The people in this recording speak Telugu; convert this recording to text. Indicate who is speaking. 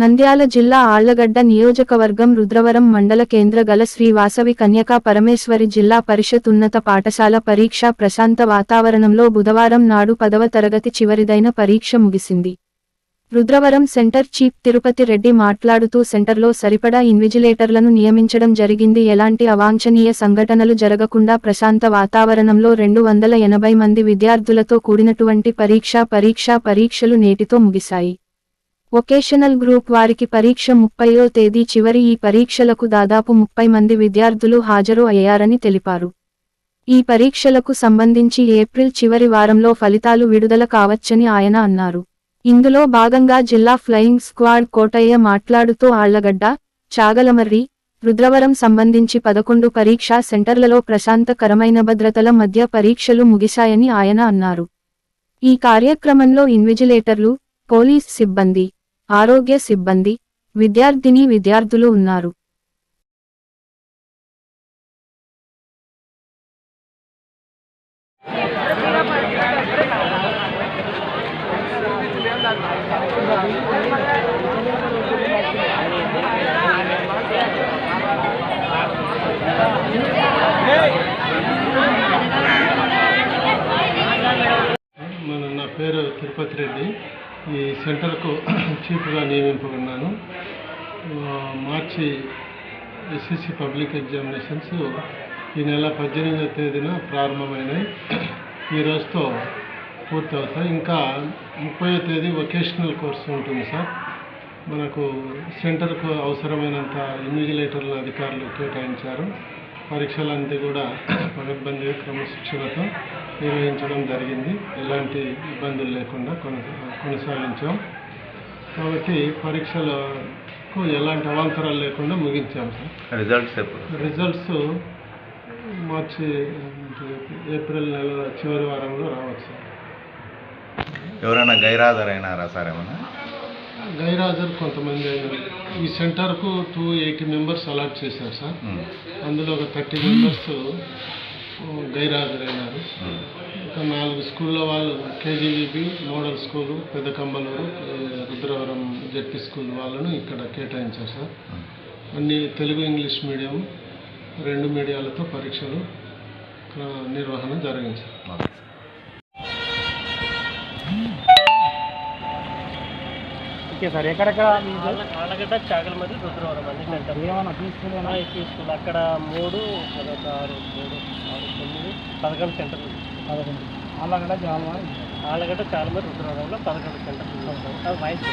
Speaker 1: నంద్యాల జిల్లా ఆళ్ళగడ్డ నియోజకవర్గం రుద్రవరం మండల కేంద్ర గల శ్రీ వాసవి కన్యకా పరమేశ్వరి జిల్లా పరిషత్ ఉన్నత పాఠశాల పరీక్ష ప్రశాంత వాతావరణంలో బుధవారం నాడు పదవ తరగతి చివరిదైన పరీక్ష ముగిసింది. రుద్రవరం సెంటర్ చీఫ్ తిరుపతి రెడ్డి మాట్లాడుతూ సెంటర్లో సరిపడా ఇన్విజిలేటర్లను నియమించడం జరిగింది. ఎలాంటి అవాంఛనీయ సంఘటనలు జరగకుండా ప్రశాంత వాతావరణంలో రెండు వందల ఎనభై మంది విద్యార్థులతో కూడినటువంటి పరీక్ష పరీక్ష పరీక్షలు నేటితో ముగిశాయి. వొకేషనల్ గ్రూప్ వారికి పరీక్ష ముప్పైయో తేదీ చివరి ఈ పరీక్షలకు దాదాపు ముప్పై మంది విద్యార్థులు హాజరు అయ్యారని తెలిపారు. ఈ పరీక్షలకు సంబంధించి ఏప్రిల్ చివరి వారంలో ఫలితాలు విడుదల కావచ్చని ఆయన అన్నారు. ఇందులో భాగంగా జిల్లా ఫ్లయింగ్ స్క్వాడ్ కోటయ్య మాట్లాడుతూ ఆళ్ళగడ్డ చాగలమర్రి రుద్రవరం సంబంధించి పదకొండు పరీక్షా సెంటర్లలో ప్రశాంతకరమైన భద్రతల మధ్య పరీక్షలు ముగిశాయని ఆయన అన్నారు. ఈ కార్యక్రమంలో ఇన్విజిలేటర్లు పోలీస్ సిబ్బంది ఆరోగ్య సిబ్బంది విద్యార్థిని విద్యార్థులు ఉన్నారు.
Speaker 2: మన నా పేరు తిరుపతి రెడ్డి. ఈ సెంటర్కు చీఫ్గా నియమింపబడినాను. మార్చి ఎస్ఎస్సి పబ్లిక్ ఎగ్జామినేషన్స్ ఈ నెల పద్దెనిమిదవ తేదీన ప్రారంభమైనాయి. ఈ రోజుతో పూర్తి అవుతాయి ఇంకా ముప్పై తేదీ వొకేషనల్ కోర్సు ఉంటుంది సార్. మనకు సెంటర్కు అవసరమైనంత ఇన్విజిలేటర్ల అధికారులు కేటాయించారు. పరీక్షలన్నీ కూడా పకడ్బందీగా క్రమశిక్షణతో నిర్వహించడం జరిగింది. ఎలాంటి ఇబ్బందులు లేకుండా కొన కొనసాగించాం. కాబట్టి పరీక్షలకు ఎలాంటి అవాంతరాలు లేకుండా ముగించాం సార్.
Speaker 3: రిజల్ట్స్ ఎప్పుడు?
Speaker 2: రిజల్ట్స్ మార్చి ఏప్రిల్ నెల చివరి వారంలో రావచ్చు
Speaker 3: ఎవరైనా గైరాజరైనారా సార్ ఏమన్నా?
Speaker 2: గైరాజర్ కొంతమంది అయినారు. ఈ సెంటర్కు టూ ఎయిటీ మెంబర్స్ అలాట్ చేశారు సార్. అందులో ఒక థర్టీ మెంబర్స్ గైరాజరైనారు. ఒక నాలుగు స్కూల్లో వాళ్ళు కేజీబీబీ మోడల్ స్కూలు పెద్ద కంబలూరు రుద్రవరం జెడ్పీ స్కూల్ వాళ్ళను ఇక్కడ కేటాయించారు సార్. అన్ని తెలుగు ఇంగ్లీష్ మీడియం రెండు మీడియాలతో పరీక్షలు నిర్వహణ జరిగింది సార్.
Speaker 3: ఓకే.
Speaker 4: సార్. ఎక్కడెక్కడ
Speaker 5: ఆళ్ళగడ్డ చాగలమది రుద్రవరం అన్ని సెంటర్.
Speaker 4: ఏమన్నా తీసుకుని
Speaker 5: స్కూల్ అక్కడ మూడు అదొక ఆరు మూడు ఆరు తొమ్మిది పదకొండు సెంటర్లు
Speaker 4: పదకొండు. అలాగడ జాలవారి
Speaker 5: ఆళ్ళగడ్డ చాలామంది రుద్రవరంలో పదకొండు సెంటర్లు అది వాయిస్